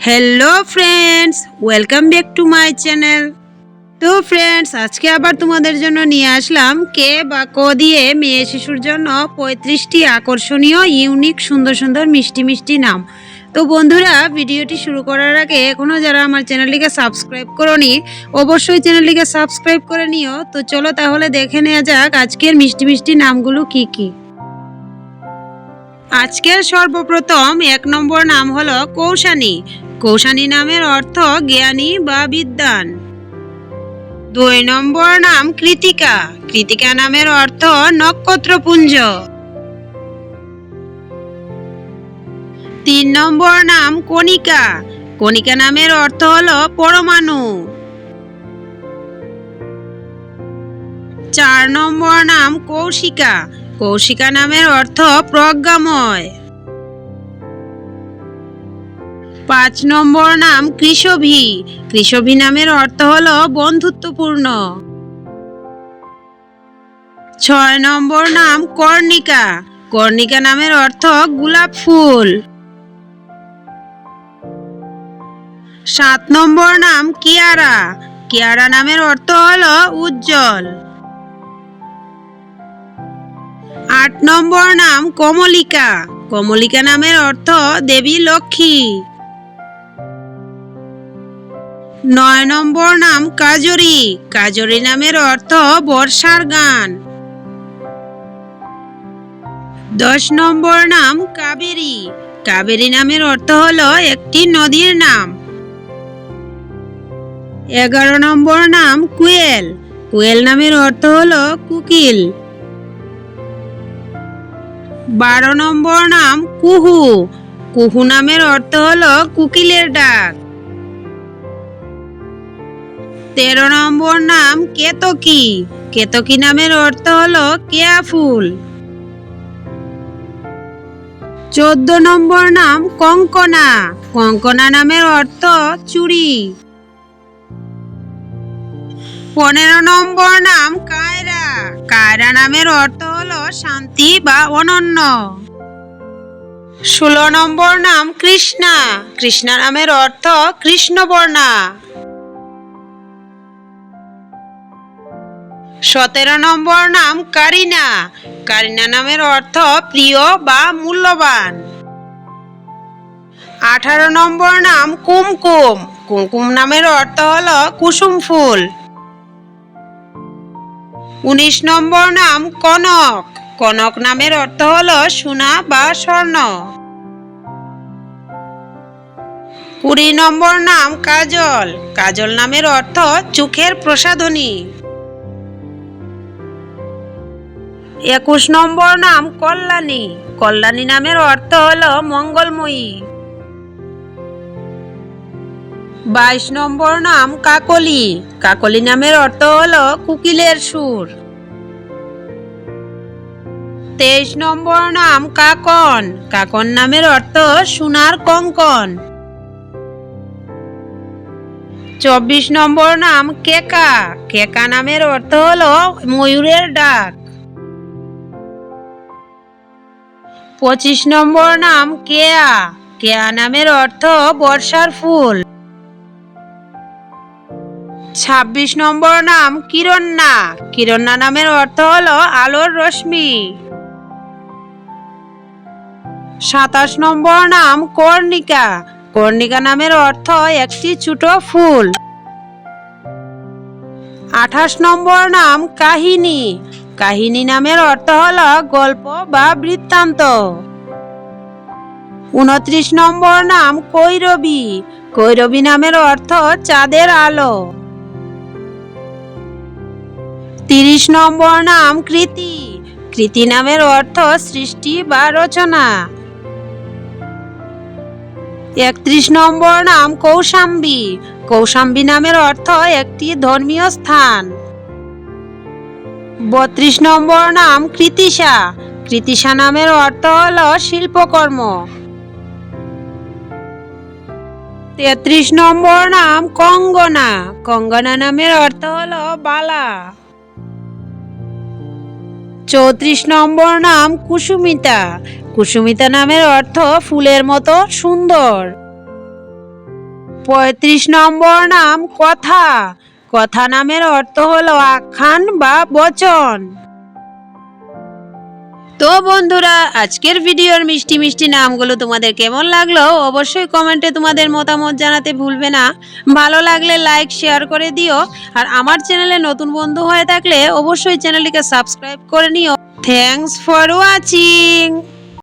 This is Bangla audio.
Hello friends welcome back to my channel তো ফ্রেন্ডস আজকে আবার তোমাদের জন্য নিয়ে আসলাম কে বা ক দিয়ে মেয়ে শিশুর জন্য পঁয়ত্রিশটি আকর্ষণীয় ইউনিক সুন্দর সুন্দর, মিষ্টি মিষ্টি নাম। তো, বন্ধুরা, ভিডিওটি শুরু করার আগে এখনও যারা আমার চ্যানেলটিকে সাবস্ক্রাইব করনি, অবশ্যই চ্যানেলটিকে সাবস্ক্রাইব করে নিও। তো, চলো তাহলে দেখে নেওয়া যাক আজকের মিষ্টি মিষ্টি নামগুলো কি কি। আজকের সর্বপ্রথম এক নম্বর নাম হলো কৌশানী। কৌশানী নামের অর্থ জ্ঞানী বা বিদ্বান। দুই নম্বর নাম কৃতিকা। কৃতিকা নামের অর্থ নক্ষত্রপুঞ্জ। তিন নম্বর নাম কণিকা। কণিকা নামের অর্থ হলো পরমাণু। চার নম্বর নাম কৌশিকা। কৌশিকা নামের অর্থ প্রজ্ঞাময়। পাঁচ নম্বর নাম কৃষভি। কৃষভি নামের অর্থ হলো বন্ধুত্বপূর্ণ। ছয় নম্বর নাম কর্ণিকা। কর্ণিকা নামের অর্থ গোলাপ ফুল। সাত নম্বর নাম কিয়ারা। কিয়ারা নামের অর্থ হল উজ্জ্বল। আট নম্বর নাম কমলিকা। কমলিকা নামের অর্থ দেবী লক্ষ্মী। নয় নম্বর নাম কাজরি। কাজরি নামের অর্থ বর্ষার গান। দশ নম্বর নাম কাবেরী। কাবেরী নামের অর্থ হলো একটি নদীর নাম। এগারো নম্বর নাম কুয়েল। কুয়েল নামের অর্থ হলো কুকিল। বারো নম্বর নাম কুহু। কুহু নামের অর্থ হলো কুকিলের ডাক। তেরো নম্বর নাম কেতকী। কেতকী নামের অর্থ হলো কেয়া ফুল। চোদ্দ নম্বর নাম কঙ্কনা। কঙ্কনা নামের অর্থ চুড়ি। পনেরো নম্বর নাম কায়রা। কায়রা নামের অর্থ হলো শান্তি বা অনন্য। ষোলো নম্বর নাম কৃষ্ণা। কৃষ্ণা নামের অর্থ কৃষ্ণবর্ণা। সতেরো নম্বর নাম কারিনা। কারিনা নামের অর্থ প্রিয় বা মূল্যবান। আঠারো নম্বর নাম কুমকুম। কুমকুম নামের অর্থ হল কুসুম ফুল। উনিশ নম্বর নাম কনক। কনক নামের অর্থ হল সোনা বা স্বর্ণ। কুড়ি নম্বর নাম কাজল। কাজল নামের অর্থ চোখের প্রসাধনী। একুশ নম্বর নাম কল্যাণী। কল্যাণী নামের অর্থ হলো মঙ্গলময়ী। বাইশ নম্বর নাম কাকলি। কাকলি নামের অর্থ হলো কুকিলের সুর। তেইশ নম্বর নাম কাকন। কাকন নামের অর্থ সোনার কঙ্কন। চব্বিশ নম্বর নাম কেকা। কেকা নামের অর্থ হলো ময়ূরের ডাক। পঁচিশ নম্বর নাম কেয়া। কেয়া নামের অর্থ বর্ষার ফুল। ছাব্বিশ নম্বর নাম কিরণ্যা কিরণ্যা নামের অর্থ হলো আলোর রশ্মি। সাতাশ নম্বর নাম কর্ণিকা। কর্ণিকা নামের অর্থ একটি ছোট ফুল। আঠাশ নম্বর নাম কাহিনী। কাহিনী নামের অর্থ হলো গল্প বা বৃত্তান্ত। উনত্রিশ নম্বর নাম কৈরবী। কৈরবী নামের অর্থ চাঁদের আলো। তিরিশ নম্বর নাম কৃতি। কৃতি নামের অর্থ সৃষ্টি বা রচনা। একত্রিশ নম্বর নাম কৌশাম্বী। কৌশাম্বী নামের অর্থ একটি ধর্মীয় স্থান। বত্রিশ নম্বর নাম কৃতিশা। কৃতিশা নামের অর্থ হল শিল্পকর্ম। তেত্রিশ নম্বর নাম কঙ্গনা। কঙ্গনা নামের অর্থ হল বালা। চৌত্রিশ নম্বর নাম কুসুমিতা। কুসুমিতা নামের অর্থ ফুলের মতো সুন্দর। পঁয়ত্রিশ নম্বর নাম কথা। কথা নামের অর্থ হলো আখ্যান বা বচন। তো বন্ধুরা, আজকের ভিডিওর মিষ্টি মিষ্টি নামগুলো তোমাদের কেমন লাগল অবশ্যই কমেন্টে তোমাদের মতামত জানাতে ভুলবে না। ভালো লাগলে লাইক শেয়ার করে দিও। আর আমার চ্যানেলে নতুন বন্ধু হয়ে থাকলে অবশ্যই চ্যানেলটিকে সাবস্ক্রাইব করে নিও। Thanks for watching